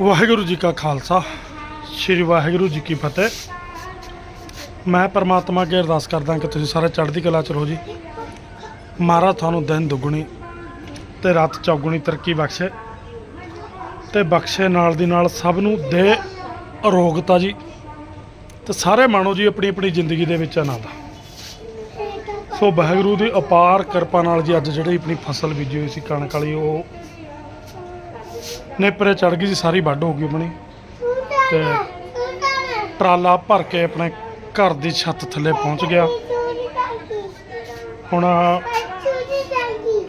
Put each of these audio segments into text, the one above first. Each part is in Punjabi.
ਵਾਹਿਗੁਰੂ ਜੀ ਕਾ ਖਾਲਸਾ, ਸ੍ਰੀ ਵਾਹਿਗੁਰੂ ਜੀ ਕੀ ਫਤਿਹ। ਮੈਂ ਪਰਮਾਤਮਾ ਅੱਗੇ ਅਰਦਾਸ ਕਰਦਾ ਕਿ ਤੁਸੀਂ ਸਾਰੇ ਚੜ੍ਹਦੀ ਕਲਾ ਚ ਰਹੋ ਜੀ। ਮਹਾਰਾਜ ਤੁਹਾਨੂੰ ਦਿਨ ਦੁੱਗਣੀ ਤੇ ਰਾਤ ਚੌਗੁਣੀ ਤਰੱਕੀ ਬਖਸ਼ੇ ਤੇ ਬਖਸ਼ੇ ਨਾਲ ਦੀ ਨਾਲ ਸਭ ਨੂੰ ਦੇ ਅਰੋਗਤਾ ਜੀ। ਤੇ ਸਾਰੇ ਮਾਣੋ ਜੀ ਆਪਣੀ ਆਪਣੀ ਜ਼ਿੰਦਗੀ ਦੇ ਵਿੱਚ ਆਨੰਦ। ਸੋ ਵਾਹਿਗੁਰੂ ਦੀ ਅਪਾਰ ਕਿਰਪਾ ਨਾਲ ਜੀ ਅੱਜ ਜਿਹੜੀ ਆਪਣੀ ਫਸਲ ਬੀਜੀ ਹੋਈ ਸੀ ਕਣਕ ਵਾਲੀ, ਉਹ ਨੇਪਰੇ ਚੜ ਗਈ ਸੀ ਸਾਰੀ ਵੱਢ ਹੋ ਗਈ ਆਪਣੀ। ਤੇ ਟਰਾਲਾ ਭਰ ਕੇ ਆਪਣੇ ਘਰ ਦੀ ਛੱਤ ਥੱਲੇ ਪਹੁੰਚ ਗਿਆ। ਹੁਣ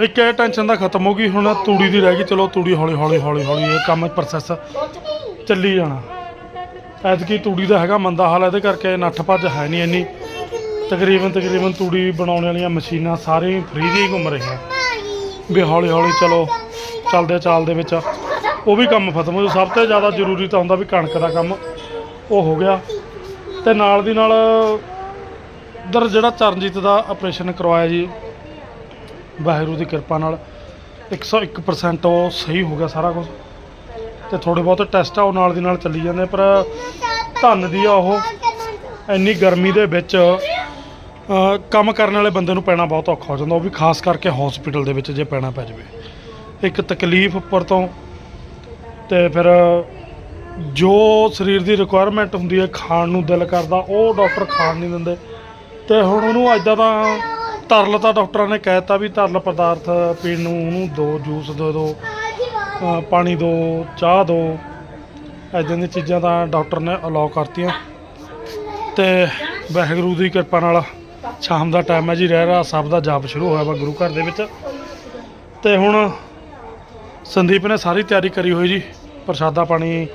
ਇੱਕ ਇਹ ਟੈਨਸ਼ਨ ਦਾ ਖਤਮ ਹੋ ਗਈ ਹੁਣ ਤੂੜੀ ਦੀ ਰਹਿ ਗਈ ਚਲੋ ਤੂੜੀ ਹੌਲੀ ਹੌਲੀ ਹੌਲੀ ਹੌਲੀ ਇਹ ਕੰਮ ਪ੍ਰੋਸੈਸ ਚੱਲੀ ਜਾਣਾ। ਐਤਕੀ ਤੂੜੀ ਦਾ ਹੈਗਾ ਮੰਦਾ ਹਾਲ ਇਹਦੇ ਕਰਕੇ ਨੱਠ ਭੱਜ ਹੈ ਨਹੀਂ ਇੰਨੀ। ਤਕਰੀਬਨ ਤਕਰੀਬਨ ਤੂੜੀ ਬਣਾਉਣ ਵਾਲੀਆਂ ਮਸ਼ੀਨਾਂ ਸਾਰੇ ਫ੍ਰੀ ਦੀ ਘੁੰਮ ਰਹੀਆਂ। ਵੀ ਹੌਲੀ ਹੌਲੀ ਚਲੋ ਚੱਲਦੇ ਚਾਲ ਦੇ ਵਿੱਚ। ਉਹ ਵੀ ਕੰਮ ਖਤਮ ਹੋ ਜਾਊ। ਸਭ ਤੋਂ ਜ਼ਿਆਦਾ ਜ਼ਰੂਰੀ ਤਾਂ ਹੁੰਦਾ ਵੀ ਕਣਕ ਦਾ ਕੰਮ ਉਹ ਹੋ ਗਿਆ। ਤੇ ਨਾਲ ਦੀ ਨਾਲ ਦਰ ਜਿਹੜਾ ਚਰਨਜੀਤ ਦਾ ਆਪਰੇਸ਼ਨ ਕਰਵਾਇਆ ਜੀ, ਵਾਹਿਗੁਰੂ ਦੀ ਕਿਰਪਾ ਨਾਲ 101% ਉਹ ਸਹੀ ਹੋ ਗਿਆ ਸਾਰਾ ਕੁਝ ਤੇ ਥੋੜੇ ਬਹੁਤ ਟੈਸਟ ਆ, ਉਹ ਨਾਲ ਦੀ ਨਾਲ ਚੱਲੀ ਜਾਂਦੇ ਪਰ ਧੰਨ ਦੀ ਆ ਉਹ। ਇੰਨੀ ਗਰਮੀ ਦੇ ਵਿੱਚ ਕੰਮ ਕਰਨ ਵਾਲੇ ਬੰਦੇ ਨੂੰ ਪੈਣਾ ਬਹੁਤ ਔਖਾ ਹੋ ਜਾਂਦਾ। ਉਹ ਵੀ ਖਾਸ ਕਰਕੇ ਹਸਪੀਟਲ ਦੇ ਵਿੱਚ ਜੇ ਪੈਣਾ ਪੈ ਜਾਵੇ। ਇੱਕ ਤਕਲੀਫ ਉੱਪਰ ਤੋਂ ਤੇ ਫਿਰ ਜੋ ਸਰੀਰ ਦੀ ਰਿਕੁਆਇਰਮੈਂਟ ਹੁੰਦੀ ਹੈ ਖਾਣ ਨੂੰ, ਦਿਲ ਕਰਦਾ, ਉਹ ਡਾਕਟਰ ਖਾਣ ਨਹੀਂ ਦਿੰਦੇ। ਤੇ ਹੁਣ ਉਹਨੂੰ ਐਦਾਂ ਤਾਂ ਤਰਲ ਤਾਂ ਡਾਕਟਰਾਂ ਨੇ ਕਹਿਤਾ ਵੀ ਤਰਲ ਪਦਾਰਥ ਪੀਣ ਨੂੰ ਉਹਨੂੰ ਦੋ, ਜੂਸ ਦੇ ਦਿਓ ਪਾਣੀ ਦਿਓ ਚਾਹ ਦਿਓ ਐਦਾਂ ਦੀਆਂ ਚੀਜ਼ਾਂ ਤਾਂ ਡਾਕਟਰ ਨੇ ਅਲਾਉ ਕਰਤੀਆਂ। ਤੇ ਵਾਹਿਗੁਰੂ ਦੀ ਕਿਰਪਾ ਨਾਲ ਸ਼ਾਮ ਦਾ ਟਾਈਮ ਹੈ ਜੀ, ਰਹਿ ਰਾ ਸਭ ਦਾ ਜਾਪ ਸ਼ੁਰੂ ਹੋਇਆ ਵਾ ਗੁਰੂ ਘਰ ਦੇ ਵਿੱਚ। ਤੇ ਹੁਣ ਸੰਦੀਪ ਨੇ ਸਾਰੀ ਤਿਆਰੀ ਕਰੀ ਹੋਈ ਜੀ। ਪ੍ਰਸ਼ਾਦਾ ਪਾਣੀ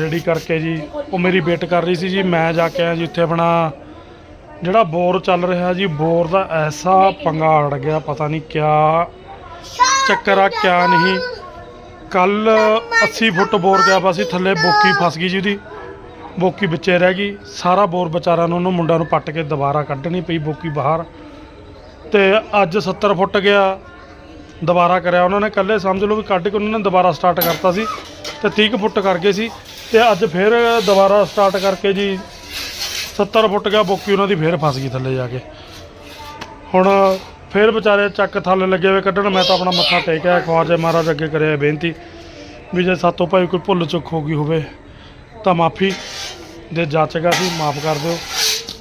ਰੈਡੀ ਕਰਕੇ ਜੀ, ਉਹ ਮੇਰੀ ਵੇਟ ਕਰ ਰਹੀ ਸੀ ਜੀ, ਮੈਂ ਜਾ ਕੇ ਆਇਆ ਜੀ, ਉੱਥੇ ਆਪਣਾ ਜਿਹੜਾ ਬੋਰ ਚੱਲ ਰਿਹਾ ਜੀ, ਬੋਰ ਦਾ ਐਸਾ ਪੰਗਾ ਅੜ ਗਿਆ, ਪਤਾ ਨਹੀਂ ਕਿਆ ਚੱਕਰ ਆ, ਕਿਆ ਨਹੀਂ। ਕੱਲ 80 ਫੁੱਟ ਬੋਰ ਗਿਆ ਵਾ ਸੀ, ਥੱਲੇ ਬੋਕੀ ਫਸ ਗਈ ਜੀ ਉਹਦੀ, ਬੋਕੀ ਵਿੱਚੇ ਰਹਿ ਗਈ, ਸਾਰਾ ਬੋਰ ਵਿਚਾਰਾ ਨੂੰ, ਉਹਨੂੰ ਮੁੰਡਾ ਨੂੰ ਪੱਟ ਕੇ ਦੁਬਾਰਾ ਕੱਢਣੀ ਪਈ, ਬੋਕੀ ਬਾਹਰ। ਤੇ ਅੱਜ 70 ਫੁੱਟ ਗਿਆ ਦੁਬਾਰਾ ਕਰਿਆ। ਉਹਨਾਂ ਨੇ ਕੱਲੇ ਸਮਝ ਲਓ ਵੀ ਕੱਢ ਕੇ ਉਹਨਾਂ ਨੇ ਦੁਬਾਰਾ ਸਟਾਰਟ ਕਰਤਾ ਸੀ ਤੇ 30 ਕੁ ਫੁੱਟ ਕਰ ਗਏ ਸੀ ਤੇ ਅੱਜ ਫਿਰ ਦੁਬਾਰਾ ਸਟਾਰਟ ਕਰਕੇ ਜੀ 70 ਫੁੱਟ ਗਿਆ, ਬੋਕੀ ਉਹਨਾਂ ਦੀ ਫੇਰ ਫਸ ਗਈ ਥੱਲੇ ਜਾ ਕੇ। ਹੁਣ ਫੇਰ ਵਿਚਾਰੇ ਚੱਕ ਥੱਲੇ ਲੱਗੇ ਹੋਏ ਕੱਢਣ। ਮੈਂ ਤਾਂ ਆਪਣਾ ਮੱਥਾ ਟੇਕਿਆ ਖਵਾਜੇ ਮਹਾਰਾਜ ਅੱਗੇ ਕਰਿਆ ਬੇਨਤੀ ਵੀ ਜੇ ਸਾਤੋਂ ਭਾਈ ਕੋਈ ਭੁੱਲ ਚੁੱਕ ਹੋ ਗਈ ਹੋਵੇ ਤਾਂ ਮਾਫੀ ਦੇ ਜਾਚਗਾ ਸੀ, ਮਾਫ ਕਰ ਦਿਓ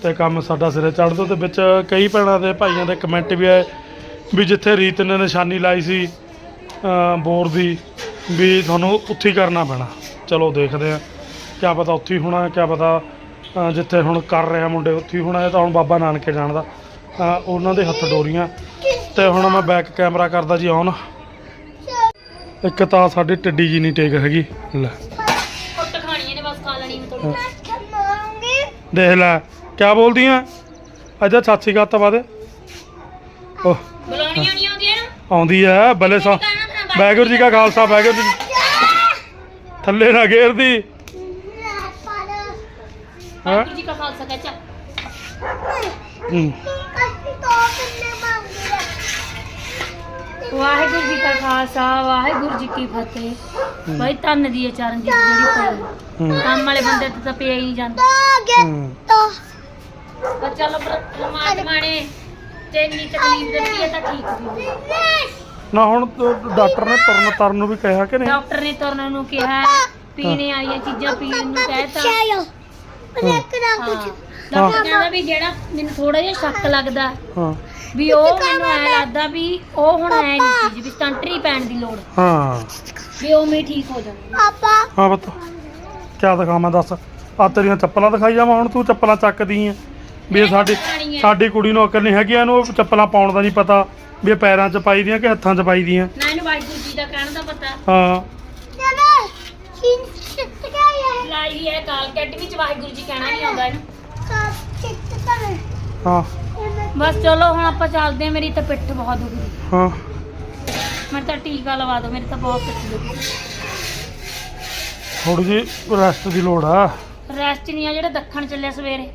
ਤੇ ਕੰਮ ਸਾਡਾ ਸਿਰੇ ਚੜ੍ਹ ਦਿਓ। ਤੇ ਵਿੱਚ ਕਈ ਭੈਣਾਂ ਦੇ ਭਾਈਆਂ ਦੇ ਕਮੈਂਟ ਵੀ ਆਏ ਵੀ ਜਿੱਥੇ ਰੀਤ ਨੇ ਨਿਸ਼ਾਨੀ ਲਾਈ ਸੀ ਅ, ਬੋਰ ਦੀ ਵੀ ਤੁਹਾਨੂੰ ਉੱਥੇ ਹੀ ਕਰਨਾ ਪੈਣਾ। ਚਲੋ ਦੇਖਦੇ ਆ ਕਿਆ ਪਤਾ ਉੱਥੇ ਹੀ ਹੋਣਾ ਕਿਆ ਪਤਾ ਜਿੱਥੇ ਹੁਣ ਕਰ ਰਿਹਾ ਮੁੰਡੇ ਉੱਥੇ ਹੀ ਹੋਣਾ ਇਹ ਤਾਂ ਹੁਣ ਬਾਬਾ ਨਾਨਕੇ ਜਾਣਦਾ। ਅ, ਉਹਨਾਂ ਦੇ ਹੱਥ ਡੋਰੀਆਂ। ਤੇ ਹੁਣ ਮੈਂ ਬੈਕ ਕੈਮਰਾ ਕਰਦਾ ਜੀ ਔਨ ਇੱਕ ਤਾਂ ਸਾਡੀ ਟੱਡੀ ਜੀ ਨਹੀਂ ਟੇਕ ਹੈਗੀ। ਲੈ। ਕੁੱਟ ਖਾਣੀ ਇਹਨੇ ਬਸ ਖਾ ਲੈਣੀ ਮੈਂ ਥੋੜੀ ਦੇਖ ਲੈ ਕਿਆ ਬੋਲਦੀ ਆ? ਅੱਜਾ ਚਾਚੀ ਗਾ ਤਾਂ ਬਾਦ ਉਹ ਨਹੀਂ ਆਉਂਦੀ ਆ ਬੱਲੇ ਸਾ ਵਾਹਿਗੁਰੂ ਜੀ ਕਾ ਖਾਲਸਾ ਵਾਹਿਗੁਰੂ ਜੀ ਥੱਲੇ ਨਾ ਘੇਰਦੀ। ਹਾਂ? ਵਾਹਿਗੁਰੂ ਜੀ ਕਾ ਖਾਲਸਾ ਕਹਿ ਹੂੰ। ਵਾਹਿਗੁਰੂ ਜੀ ਕਾ ਖਾਲਸਾ ਵਾਹਿਗੁਰੂ ਜੀ ਕੀ ਫਤਿਹ। ਭਾਈ ਧੰਨ ਦੀ ਇਹ ਚਰਨ ਦੀ ਜਿਹੜੀ ਪਈ ਕੰਮ ਵਾਲੇ ਬੰਦੇ ਤੇ ਤਾਂ ਪਿਆ ਹੀ ਨਹੀਂ ਜਾਂਦਾ। ਹੂੰ। ਪਰ ਚਲੋ ਪਰਮਾਤਮਾ ਨੇ ਤੇ ਇੰਨੀ ਤਕਲੀਫ ਦਿੱਤੀ ਹੈ ਤਾਂ ਠੀਕ ਵੀ ਹੋਊ। ਨਾ ਹੁਣ ਡਾਕਟਰ ਨੇ ਤੁਰਨ ਤਰਨ ਨੂੰ ਵੀ ਕਿਹਾ ਕਿ ਨਹੀਂ? ਡਾਕਟਰ ਨੇ ਤੁਰਨ ਨੂੰ ਕਿਹਾ ਪੀਣੇ ਵਾਲੀਆਂ ਚੀਜ਼ਾਂ ਪੀਣ ਨੂੰ ਕਹਿਤਾ। ਹਾਂ। ਡਾਕਟਰ ਕਹਿੰਦਾ ਵੀ ਜਿਹੜਾ ਮੈਨੂੰ ਥੋੜਾ ਜਿਹਾ ਸ਼ੱਕ ਲੱਗਦਾ ਹਾਂ। ਵੀ ਉਹ ਮੈਨੂੰ ਐ ਲੱਗਦਾ ਵੀ ਉਹ ਹੁਣ ਐ ਨਹੀਂ ਚੀਜ਼ ਵੀ ਸਟੰਟਰੀ ਪੈਣ ਦੀ ਲੋੜ। ਹਾਂ। ਵੀ ਉਹ ਮੇ ਠੀਕ ਹੋ ਜਾਣਾ ਹਾਂ ਬਤਾ ਕਿਆ ਦਿਖਾਵਾਂ ਦੱਸ। ਆ ਤੇਰੀਆਂ ਚੱਪਲਾਂ ਦਿਖਾਈ ਜਾਵਾਂ ਹੁਣ ਤੂੰ ਚੱਪਲਾਂ ਚੱਕਦੀ ਵੀ ਇਹ ਸਾਡੀ ਸਾਡੀ ਕੁੜੀ ਨੂੰ ਅਕਲ ਨਹੀਂ ਹੈਗੀ ਇਹਨੂੰ ਚੱਪਲਾਂ ਪਾਉਣ ਦਾ ਨਹੀਂ ਪਤਾ ਵੀ ਇਹ ਪੈਰਾਂ 'ਚ ਪਾਈ ਦੀਆਂ ਕਿ ਹੱਥਾਂ 'ਚ ਪਾਈ ਦੀਆਂ। ਨਾ ਇਹਨੂੰ ਵਾਹਿਗੁਰੂ ਜੀ ਦਾ ਕਹਿਣ ਦਾ ਪਤਾ। ਹਾਂ। ਲਾਈ ਹੈ ਕਾਲ ਅਕੈਡਮੀ ਚ ਵਾਹਿਗੁਰੂ ਜੀ ਕਹਿਣਾ ਨਹੀਂ ਆਉਂਦਾ ਇਹਨੂੰ। ਹਾਂ। ਬਸ ਚਲੋ ਹੁਣ ਆਪਾਂ ਚੱਲਦੇ ਹਾਂ ਮੇਰੀ ਤਾਂ ਪਿੱਠ ਬਹੁਤ ਦੁਖਦੀ ਹਾਂ। ਮੈਂ ਤਾਂ ਟੀਕਾ ਲਵਾ ਦੋ ਮੇਰੀ ਤਾਂ ਬਹੁਤ ਪਿੱਠ ਦੁਖਦੀ ਥੋੜੀ ਜਿਹੀ ਰੈਸਟ ਦੀ ਲੋੜ ਆ। ਰੈਸਟ ਨਹੀਂ ਆ ਜਿਹੜਾ ਦੱਖਣ ਚੱਲਿਆ ਸਵੇਰੇ।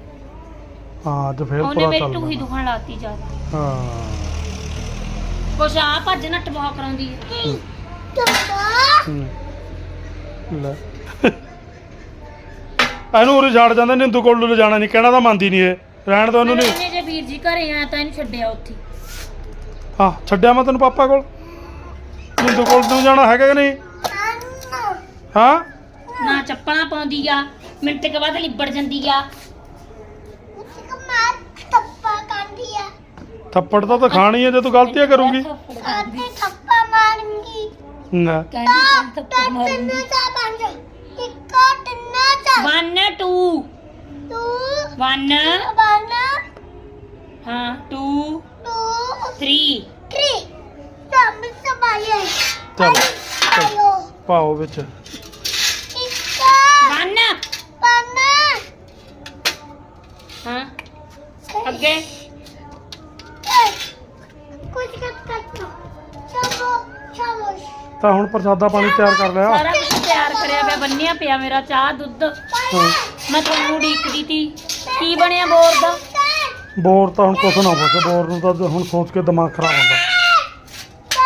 ਹਾਂ ਅੱਜ ਫੇਰ ਉਹਨੇ ਪੂਰਾ ਮੇਰੀ ਚੱਲ ਟੂਹੀ ਦੁਖਣ ਲਾਤੀ ਜ਼ਿਆਦਾ। ਹਾਂ। ਕੁਛ ਆ ਭੱਜ ਨੱਟ ਬਹੁਤ ਕਰਾਉਂਦੀ ਹੈ। ਹੂੰ। ਲੈ। ਇਹਨੂੰ ਉਰੇ ਛੱਡ ਜਾਂਦੇ ਨਿੰਦੂ ਕੋਲ ਨੂੰ ਲਿਜਾਣਾ ਨਹੀਂ ਕਹਿਣਾ ਤਾਂ ਮੰਨਦੀ ਨਹੀਂ ਇਹ। ਰਹਿਣ ਦੋ ਇਹਨੂੰ ਨਹੀਂ ਇਹਨੇ ਜੇ ਵੀਰ ਜੀ ਘਰੇ ਆਇਆ ਤਾਂ ਇਹਨੂੰ ਛੱਡਿਆ ਉੱਥੇ। ਹਾਂ ਛੱਡਿਆ ਮੈਂ ਤੈਨੂੰ ਪਾਪਾ ਕੋਲ। ਨਿੰਦੂ ਕੋਲ ਨੂੰ ਜਾਣਾ ਹੈਗਾ ਕਿ ਨਹੀਂ? ਹਾਂ? ਨਾ ਚੱਪਲਾਂ ਪਾਉਂਦੀ ਆ ਮਿੰਟ ਕੇ ਬਾਅਦ ਲਿਬੜ ਜਾਂਦੀ ਆ। ਥੱਪੜ ਤਾਂ ਤਾਂ ਖਾਣੀ ਹੈ ਜੇ ਤੂੰ ਗਲਤੀਆਂ ਕਰੂਗੀ। ਥੱਪਾ ਮਾਰੂੰਗੀ। ਨਾ। ਕਹਿੰਦੀ ਤੈਨੂੰ ਥੱਪੜ ਮਾਰੂੰਗੀ ਤਿੰਨ ਚਾਰ ਪੰਜ ਇੱਕ ਤਿੰਨ ਚਾਰ। 1 2 two 1 one ਹਾਂ 2 two 3 three ਸਭ ਸਬਾਏ ਚੱਲ ਆਇਓ ਪਾਓ ਵਿੱਚ। ਇੱਕ। 1 ਪੰਨ ਹਾਂ। ਅੱਗੇ। ਕੁਝ ਕੱਟ ਕੱਟ ਚਲੋ ਚਲੋ ਤਾਂ ਹੁਣ ਪ੍ਰਸਾਦਾ ਪਾਣੀ ਤਿਆਰ ਕਰ ਲਿਆ। ਸਾਰਾ ਕੁਝ ਤਿਆਰ ਕਰਿਆ ਪਿਆ ਬੰਨਿਆ ਪਿਆ ਮੇਰਾ ਚਾਹ ਦੁੱਧ। ਹਾਂ। ਮੈਂ ਤੁਹਾਨੂੰ ਉਡੀਕਦੀ ਤੀ। ਕੀ ਬਣਿਆ ਬੋਰ ਦਾ? ਬੋਰ ਤਾਂ ਹੁਣ ਕੁਛ ਨਾ ਬਸ ਬੋਰ ਨੂੰ ਤਾਂ ਹੁਣ ਸੋਚ ਕੇ ਦਿਮਾਗ ਖਰਾਬ ਹੁੰਦਾ।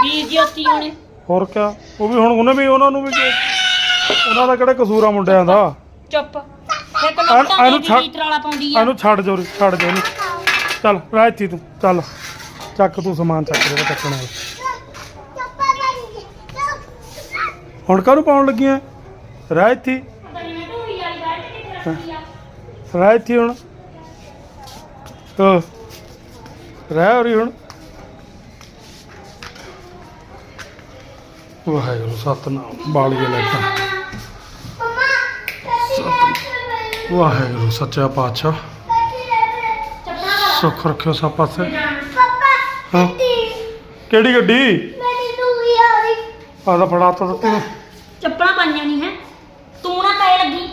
ਵੀਰ ਜੀ ਉੱਤੀ ਹੋਣੇ। ਹੋਰ ਕਿਆ? ਉਹ ਵੀ ਹੁਣ ਉਹਨੇ ਵੀ ਉਹਨਾਂ ਨੂੰ ਵੀ ਕੀ- ਉਹਨਾਂ ਦਾ ਕਿਹੜਾ ਕਸੂਰ ਆ ਮੁੰਡਿਆਂ ਦਾ? ਚੁੱਪ। ਇਹਨੂੰ ਕਲੋਟਾ ਇਹਨੂੰ ਦੀ ਛੱਡ- ਰੀਤ ਵਾਲਾ ਪਾਉਂਦੀ ਆ। ਇਹਨੂੰ ਛੱਡ ਜੋ ਛੱਡ ਜੋ ਇਹਨੂੰ ਚੱਲ ਰਹਿ ਇੱਥੇ ਤੂੰ ਚੱਲ। ਚੱਕ ਤੂੰ ਸਮਾਨ ਚੱਕ ਜਿਹੜਾ ਚੱਕਣਾ ਹੈ। ਮਾਰੂੰਗੀ ਹੁਣ ਕਾਹਨੂੰ ਪਾਉਣ ਲੱਗੀਆਂ? ਰਹਿ ਹੀ। ਰਹਿ ਇੱਥੇ ਹੁਣ। ਤੋ ਰਹਿ ਉਰੀ ਹੁਣ। ਵਾਹਿਗੁਰੂ ਸਤਨਾਮ। ਬਾਲੀਏ ਮਮਾ ਕੱਟੀ ਵਾਹਿਗੁਰੂ ਸੱਚਾ ਪਾਤਸ਼ਾਹ। ਸੁੱਖ ਰੱਖਿਓ ਸਭ ਪਾਸੇ। ਪਾਪਾ ਹਾਂ। ਕੱਟੀ ਕਿਹੜੀ ਗੱਡੀ? ਮੇਰੀ ਦੂਰੀ ਆ ਰਹੀ ਆਦਾ ਫੜਾ ਤਾ ਦਿੱਤੀ ਨੂੰ ਚੱਪਲਾਂ ਪਾਈਆਂ ਨਹੀਂ ਹੈ। ਤੂੰ ਨਾ ਕਹੇ ਲੱਗੀ।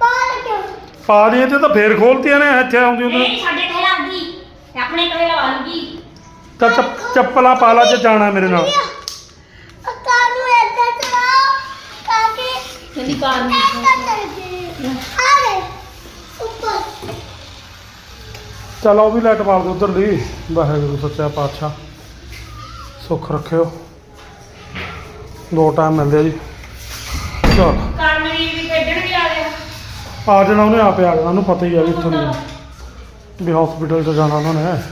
ਬਾਹਰ ਕਿਉਂ ਪਾ ਦੀਆਂ ਤੇ ਤਾਂ ਫੇਰ ਖੋਲਤੀਆਂ ਨੇ ਇੱਥੇ ਆਉਂਦੀ ਹੁੰਦੀ। ਸਾਡੇ ਕਹੇ ਲੱਗਦੀ ਇਹ ਆਪਣੇ ਕਹੇ ਲਵਾ ਲੂਗੀ ਤਾਂ ਚੱਪ- ਚੱਪਲਾਂ ਪਾ ਲਾ ਜੇ ਜਾਣਾ ਮੇਰੇ ਨਾਲ। ਅੱਕਾ ਨੂੰ ਇੱਦਾਂ ਚਲਾਓ ਤਾਂ ਕਿ ਕਹਿੰਦੀ ਕਾਰ ਨੂੰ ਇੱਦਾਂ ਚੱਲਦੇ ਆ ਗਏ ਉੱਪਰ ਚਲ ਉਹ ਵੀ ਲਾਈਟ ਮਾਰ ਦੇ ਉਧਰ ਦੀ। ਵਾਹਿਗੁਰੂ ਸੱਚਾ ਪਾਤਸ਼ਾਹ। ਸੁੱਖ ਰੱਖਿਓ। ਦੋ ਟਾਈਮ ਮਿਲਦੇ ਜੀ। ਚਲ। ਕਰਨਵੀਰ ਵੀ ਖੇਡਣ ਵੀ ਆ ਗਿਆ ਆ ਜਾਣਾ ਉਹਨੇ ਆਪੇ ਆ ਜਾਣਾ ਉਹਨੂੰ ਪਤਾ ਹੀ ਆ ਵੀ ਇੱਥੋਂ ਨਹੀਂ ਵੀ ਹਸਪੀਟਲ 'ਚ ਜਾਣਾ ਉਹਨਾਂ ਨੇ।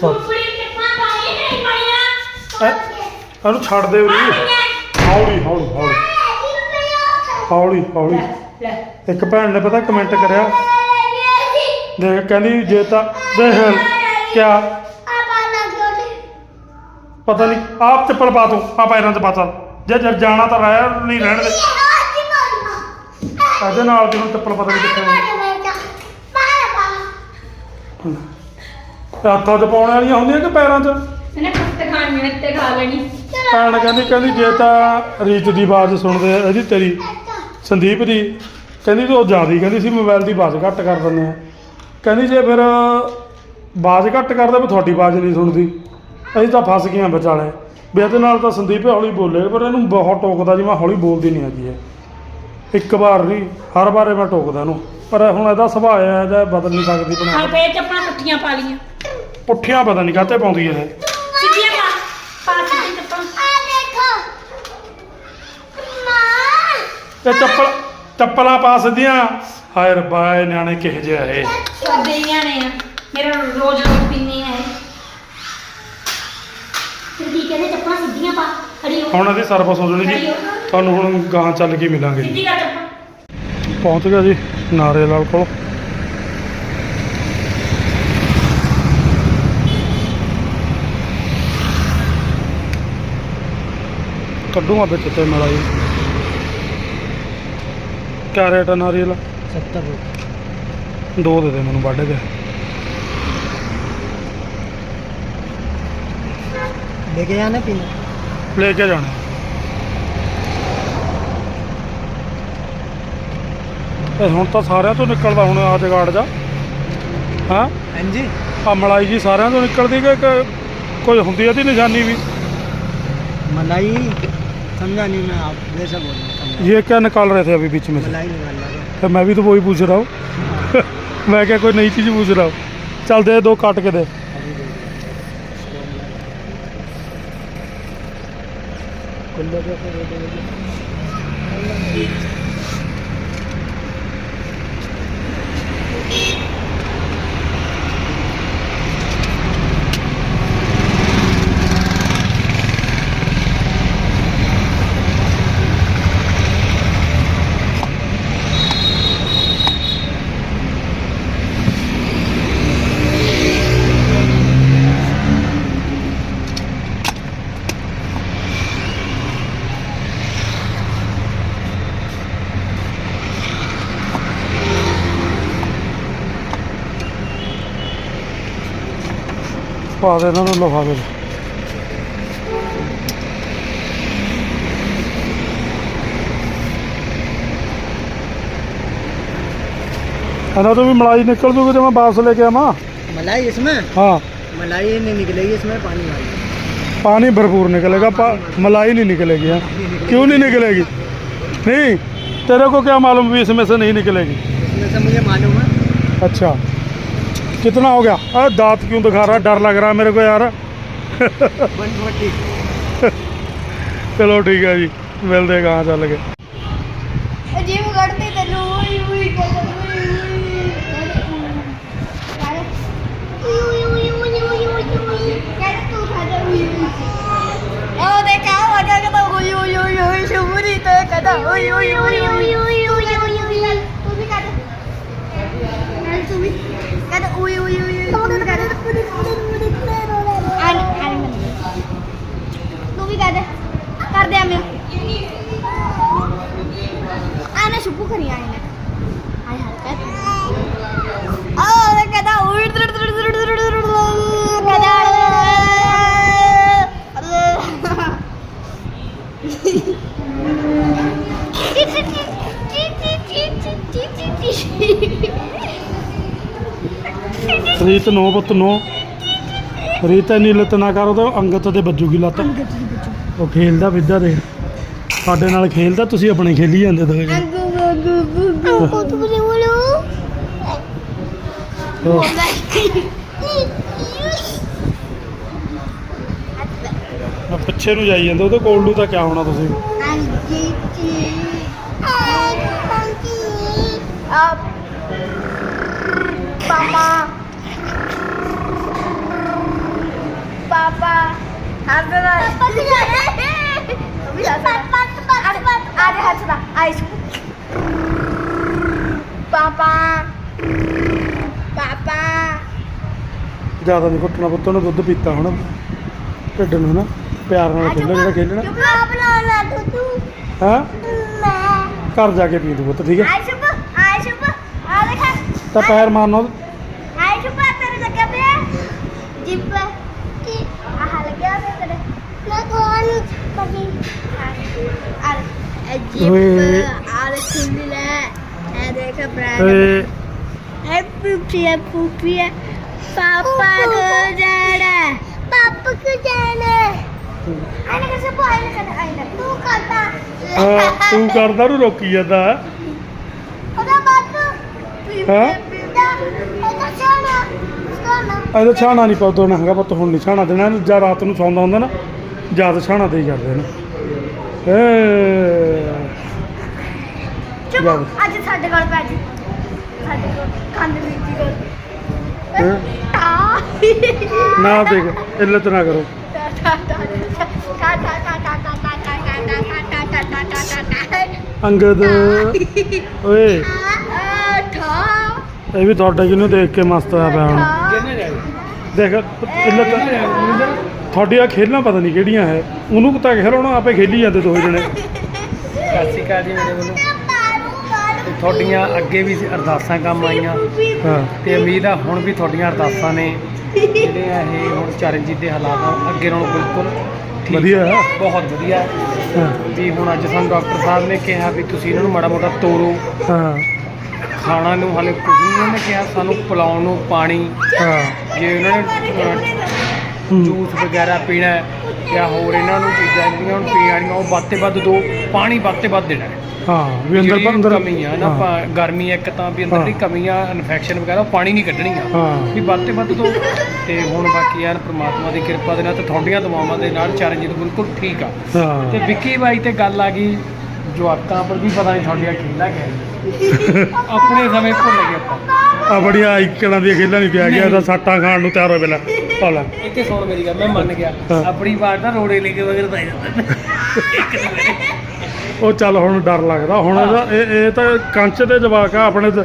ਸਭ ਕੁੜੀ ਚੱਪਲਾਂ ਪਾਈ ਨਹੀਂ ਪਾਈਆਂ ਇਹ- ਇਹਨੂੰ ਛੱਡ ਦੇ ਉਰੀ। ਹੌਲੀ ਹੌਲੀ ਹੌਲੀ। ਹੌਲੀ ਹੌਲੀ। ਲੈ ਇੱਕ ਭੈਣ ਨੇ ਪਤਾ ਕਮੈਂਟ ਕਰਿਆ। ਦੇਖ ਕਹਿੰਦੀ ਜੇ ਤਾਂ ਦੇਖ ਕਿਆ? ਪਤਾ ਨਹੀਂ ਆਪ ਚੱਪਲ ਪਾ ਤੂੰ ਆ ਪੈਰਾਂ 'ਚ ਪਾ ਚੱਲ ਜੇ ਜੇ ਜਾਣਾ ਤਾਂ ਰਹਿ ਨਹੀਂ ਰਹਿਣ ਦੇ। ਇਹਦੇ ਨਾਲ ਦੀ ਹੁਣ ਚੱਪਲ ਪਤਾ ਨਹੀਂ ਕਿੱਥੇ ਹੋਣੀ ਹੱਥਾਂ 'ਚ ਪਾਉਣ ਵਾਲੀਆਂ ਹੁੰਦੀਆਂ ਕਿ ਪੈਰਾਂ 'ਚ? ਇਹਨੇ ਕੁੱਤੇ ਖਾਣੀ ਨੇ ਤੇ ਖਾ ਲੈਣੀ। ਭੈਣ ਕਹਿੰਦੀ ਕਹਿੰਦੀ ਜੇ ਤਾਂ ਰੀਤ ਦੀ ਆਵਾਜ਼ ਸੁਣਦੇ ਆ, ਇਹਦੀ ਤੇਰੀ ਸੰਦੀਪ ਦੀ। ਕਹਿੰਦੀ ਤੇ ਉਹ ਜ਼ਿਆਦੀ ਕਹਿੰਦੀ ਸੀ ਮੋਬਾਈਲ ਦੀ ਆਵਾਜ਼ ਘੱਟ ਕਰ ਦਿੰਦੇ ਆ। ਕਹਿੰਦੀ ਜੇ ਫਿਰ ਆਵਾਜ਼ ਘੱਟ ਕਰਦੇ ਵੀ ਤੁਹਾਡੀ ਆਵਾਜ਼ ਨਹੀਂ ਸੁਣਦੀ। ਅਸੀਂ ਤਾਂ ਫਸ ਗਈਆਂ ਵਿਚਾਲੇ। ਵੀ ਇਹਦੇ ਨਾਲ ਤਾਂ ਸੰਦੀਪ ਹੌਲੀ ਬੋਲੇ ਪਰ ਇਹਨੂੰ ਬਹੁਤ ਟੋਕਦਾ ਜਿਵੇਂ ਹੌਲੀ ਬੋਲਦੀ ਨਹੀਂ ਹੈਗੀ ਇਹ। ਇੱਕ ਵਾਰ ਨਹੀਂ ਹਰ ਵਾਰੇ ਮੈਂ ਟੋਕਦਾ ਇਹਨੂੰ। ਪਰ ਹੁਣ ਇਹਦਾ ਸੁਭਾਅ ਹੈ ਜਾਂ ਬਦਲ ਨਹੀਂ ਸਕਦੀ ਹਾਂ ਬਣਾ ਫੇਰ ਚੱਪਲਾਂ ਪੁੱਠੀਆਂ ਪਾ ਲੀਆਂ ਪੁੱਠੀਆਂ ਪਤਾ ਨਹੀਂ ਕਾਹਤੇ ਪਾਉਂਦੀ ਇਹ। ਸਿੱਧੀਆਂ ਪਾ ਪਾ ਸਿੱਧੀ ਚੱਪਲਾਂ। ਤੇ ਚੱਪਲ ਚੱਪਲਾਂ ਪਾ ਸਿੱਧੀਆਂ। ਹਾਏ ਰੱਬਾ ਇਹ ਨਿਆਣੇ ਕਿਹੋ ਜਿਹੇ ਆਏ ਦੇਈਆਂ ਨੇ ਆ। ਮੇਰਾ ਰੋਜ਼ ਰੋਜ਼ ਪੀਨੇ ਆ ਫਿਰ ਕੀ ਕਹਿੰਦੇ ਚੱਪਲਾਂ ਸਿੱਧੀਆਂ ਪਾ ਖੜੀ ਹੋ। ਹੁਣ ਇਹਦੀ ਸਰਵਿਸ ਹੋ ਜਾਣੀ ਜੀ। ਤੁਹਾਨੂੰ ਹੁਣ ਗਾਂ ਚੱਲ ਕੇ ਮਿਲਾਂਗੇ ਜੀ। ਸਿੱਧੀ ਕਰ ਚੱਪਲ। ਪਹੁੰਚ ਗਿਆ ਜੀ ਨਾਰੇ ਲਾਲ ਕੋਲ। ਕੱਢੂਗਾ ਵਿੱਚ ਤੇ ਮਲਾਈ ਕਿਆ ਰੇਟ ਆ ਨਾਰੀਅਲ। 70 रुपये ਦੋ ਦੇ ਦੇ ਮੈਨੂੰ ਵੱਢ ਕੇ लेके आना पीना ਲੈ ਕੇ ਜਾਣਾ ਇਹ ਹੁਣ ਤਾਂ ਸਾਰਿਆਂ ਤੋਂ ਨਿਕਲਦਾ ਹੁਣ ਆ ਜਗਾੜ ਜਾ ਹਾਂ हाँ जी ਆ ਮਲਾਈ ਜੀ ਸਾਰਿਆਂ ਤੋਂ ਨਿਕਲਦੀ ਕਿ ਕਿ ਕੋਈ ਹੁੰਦੀ ਹੈ ਦੀ ਨਿਸ਼ਾਨੀ ਵੀ मलाई समझा नहीं मैं आप जैसा बोल रहे हैं ये क्या निकाल रहे थे अभी बीच में से मलाई निकाल रहा था तो मैं भी तो वही पूछ रहा हूँ मैं क्या कोई नई चीज़ पूछ रहा हूँ चल दे दो काट के दे favela no no favela. अना तो भी मलाई निकल भी तो मैं बाहर लेके आवा मलाई इसमें हाँ मलाई नहीं निकलेगी इसमें पानी पानी भरपूर निकलेगा पा, मलाई नहीं निकलेगी हाँ क्यों नहीं निकलेगी नहीं तेरे को क्या मालूम भी इसमें से नहीं निकलेगी इसमें से मुझे मालूम है अच्छा कितना हो गया अरे दांत क्यों दिखा रहा है डर लग रहा है मेरे को यार वन फोर्टी चलो ठीक है जी मिलते हैं कहाँ चल के ਅਜੀਬ ਕੱਢਦੇ ਤੈਨੂੰ ਉਈ ਉਈ ਕਹਿੰਦਾ ਉਈ ਉਈ ਉਈ ਉਈ ਉਈ ਉਈ ਕਹਿੰਦਾ ਤੂੰ ਖਾਦਾ ਉਈ ਉਈ ਉਹ ਦੇ ਕਾ ਵਗਾ ਕਹਿੰਦਾ ਉਈ ਉਈ ਉਈ ਉਈ ਸ਼ੁਭਰੀ ਤੇ ਕਹਿੰਦਾ ਉਈ ਉਈ ਉਈ ਉਈ ਉਈ ਉਈ ਉਈ oh uy, uy, uy. Kamu dah nak ada. ਰੀਤ ਨੋ ਪੁੱਤ ਨੋ। ਰੀਤ ਇੰਨੀ ਲੱਤ ਨਾ ਕਰ ਉਹਦੇ ਅੰਗਤ ਤੇ ਵੱਜੂਗੀ ਲੱਤ। ਉਹ ਖੇਲਦਾ ਵਿਦਾ ਦੇ ਸਾਡੇ ਨਾਲ ਖੇਲਦਾ ਤੁਸੀਂ ਆਪਣੇ ਖੇਲੀ ਜਾਂਦੇ। ਅੰਕੂ ਤੂੰ ਬੋਲੇ ਬੋਲੋ ਮੈਂ ਪਿੱਛੇ ਨੂੰ ਜਾਈ ਜਾਂਦੇ ਉਹਦੇ ਕੋਲ ਨੂੰ ਤਾਂ ਕਿਆ ਹੋਣਾ ਤੁਸੀਂ। ਅਬ ਪਾਪਾ। পাপা হাসবে না আরে হাসবে না আইস পাপা পাপা ਜ਼ਿਆਦਾ ਨਹੀਂ ਘੁੱਟਣਾ ਪੁੱਤ ਉਹਨੂੰ ਦੁੱਧ ਪੀਤਾ ਹੁਣ ਢਿੱਡ ਨੂੰ ਨਾ ਪਿਆਰ ਨਾਲ ਖੇਲੋ ਜਿਹੜਾ ਖੇਲਣਾ ਹਾਂ ਘਰ ਜਾ ਕੇ ਪੀ ਦੂ ਪੁੱਤ ਠੀਕ ਹੈ ਆਸ਼ੁਭ ਆਸ਼ੁਭ ਆ ਦੇਖ ਤਾਂ ਪੈਰ ਮਾਰਨੋ ਆਸ਼ੁਭ ਤੇਰੇ ਲੱਗਾ ਪਿਆ ਜਿੱਪ ਪਾਪਾ ਕੋ ਜਾਣਾ ਪਾਪਾ ਕੋ ਜਾਣਾ ਆਨੇ ਕਿਸੇ ਪਾਈ ਨਾ ਕਰ ਆਈ ਤੂੰ ਕਰਦਾ ਹਾਂ, ਤੂੰ ਕਰਦਾ ਨੂੰ ਰੋਕੀ ਜਾਂਦਾ ਉਹਦਾ ਬਾਤ ਹੈਂ? ਉਹਦਾ ਜਾਣਾ ਜਾਣਾ ਇਹਦਾ ਛਾਣਾ ਨਹੀਂ ਪਾਉਦਾ ਨਾ ਹੈਗਾ ਪੁੱਤ ਹੁਣ ਨਹੀਂ ਛਾਣਾ ਦੇਣਾ ਜਾਂ ਰਾਤ ਨੂੰ ਸੌਂਦਾ ਹੁੰਦਾ ਨਾ ਯਾਦ ਸ਼ਾਣਾ ਤੇ ਹੀ ਨੇ। ਚਲੋ ਅੱਜ ਸਾਡੇ ਕੋਲ ਪੈ ਜੀ। ਸਾਡੇ ਕੋਲ ਕੰਨ ਵੀ ਜੀ ਕੋਲ। ਟਾ ਨਾ ਦੇਖ ਇੱਲਤ ਨਾ ਕਰੋ। ਅੰਗਦ ਓਏ। ਇਹ ਵੀ ਤੁਹਾਡਾ ਜਿਹਨੂੰ ਦੇਖ ਕੇ ਮਸਤ ਆ ਪਿਆ ਹੁਣ ਕਿਹਨੇ ਜਾਏ ਦੇਖ ਇੱਲਤ ਤੁਹਾਡੀਆਂ ਖੇਲਾਂ ਪਤਾ ਨਹੀਂ ਕਿਹੜੀਆਂ ਹੈ। ਉਹਨੂੰ ਪਤਾ ਖੇਲਣਾ ਆਪੇ ਖੇਲੀ ਜਾਂਦੇ ਦੋਵੇਂ ਜਣੇ। ਸਤਿ ਸ਼੍ਰੀ ਅਕਾਲ ਜੀ ਮੇਰੇ ਵੱਲੋਂ। ਤੇ ਤੁਹਾਡੀਆਂ ਅੱਗੇ ਵੀ ਅਰਦਾਸਾਂ ਕੰਮ ਆਈਆਂ। ਹਾਂ। ਤੇ ਉਮੀਦ ਆ ਹੁਣ ਵੀ ਤੁਹਾਡੀਆਂ ਅਰਦਾਸਾਂ ਨੇ। ਜਿਹੜੇ ਆ ਇਹ ਹੁਣ ਚਰਨਜੀਤ ਦੇ ਹਾਲਾਤ ਆ ਅੱਗੇ ਨਾਲੋਂ ਬਿਲਕੁਲ ਠੀਕ। ਵਧੀਆ ਹੈ। ਬਹੁਤ ਵਧੀਆ। ਹਾਂ। ਵੀ ਹੁਣ ਅੱਜ ਸਾਨੂੰ ਡਾਕਟਰ ਸਾਹਿਬ ਨੇ ਕਿਹਾ ਵੀ ਤੁਸੀਂ ਇਹਨਾਂ ਨੂੰ ਮਾੜਾ ਮੋਟਾ ਤੋਰੋ। ਹਾਂ। ਖਾਣਾ ਨੂੰ ਹਲੇ ਕੁਝ ਨਹੀਂ ਉਹਨਾਂ ਨੇ ਕਿਹਾ ਸਾਨੂੰ ਪਿਲਾਉਣ ਨੂੰ ਪਾਣੀ। ਹਾਂ। ਜੇ ਉਹਨਾਂ ਨੇ। ਜੂਸ ਵਗੈਰਾ ਪੀਣਾ ਹੈ ਜਾਂ ਹੋਰ ਇਹਨਾਂ ਨੂੰ ਚੀਜ਼ਾਂ ਜਿਹੜੀਆਂ ਹੁਣ ਪੀਣ ਵਾਲੀਆਂ ਉਹ ਵੱਧ ਤੇ ਵੱਧ ਦੋ ਪਾਣੀ ਵੱਧ ਤੇ ਵੱਧ ਦੇਣਾ ਹੈ। ਹਾਂ ਵੀ ਅੰਦਰ ਜਿਹੜੀ ਅੰਦਰ ਕਮੀ ਆ ਨਾ ਹਾਂ, ਪਾ- ਗਰਮੀ ਇੱਕ ਤਾਂ ਵੀ ਅੰਦਰ। ਜਿਹੜੀ ਕਮੀ ਆ ਇਨਫੈਕਸ਼ਨ ਵਗੈਰਾ ਉਹ ਪਾਣੀ ਨਹੀਂ ਕੱਢਣੀ ਆ ਹਾਂ। ਵੀ ਵੱਧ ਤੇ ਵੱਧ ਤੋਂ ਤੇ ਹੁਣ ਬਾਕੀ ਯਾਰ ਪ੍ਰਮਾਤਮਾ ਦੀ ਕਿਰਪਾ ਦੇ ਨਾਲ ਤੇ ਤੁਹਾਡੀਆਂ ਦੁਆਵਾਂ ਦੇ ਨਾਲ ਚਰਨਜੀਤ ਬਿਲਕੁਲ ਠੀਕ ਆ। ਹਾਂ। ਤੇ ਵਿੱਕੀ ਬਾਈ ਤੇ ਗੱਲ ਆ ਗਈ ਜਵਾਕਾਂ ਪਰ ਵੀ ਪਤਾ ਨਹੀਂ ਤੁਹਾਡੀਆਂ ਖੇਲਾਂ ਕਿਹ ਆਪਣੇ ਸਮੇਂ ਭੁੱਲ ਗਏ ਆਪਾਂ। ਆ ਬੜੀਆਂ ਆਈਕੜਾਂ ਦੀਆਂ ਖੇਲਾਂ ਨਹੀਂ ਪਿਆ ਗਿਆ ਇਹਦਾ ਸਾਟਾਂ ਖਾਣ ਨੂੰ ਤਿਆਰ ਹੋ ਪਹਿਲਾਂ। ਆ ਲੈ। ਇੱਥੇ ਸੁਣ ਮੇਰੀ ਗੱਲ ਮੈਂ ਮੰਨ ਗਿਆ। ਆਪਣੀ ਵਾਰ ਦਾ ਰੋੜੇ ਲੈ ਕੇ ਵਗਰ ਪੈ ਜਾਂਦਾ। ਉਹ ਚੱਲ ਹੁਣ ਡਰ ਲੱਗਦਾ। ਹੁਣ ਇਹਦਾ ਇਹ ਇਹ ਤਾਂ ਕੰਚ ਦੇ ਜਵਾਕ ਆ ਆਪਣੇ ਤੇ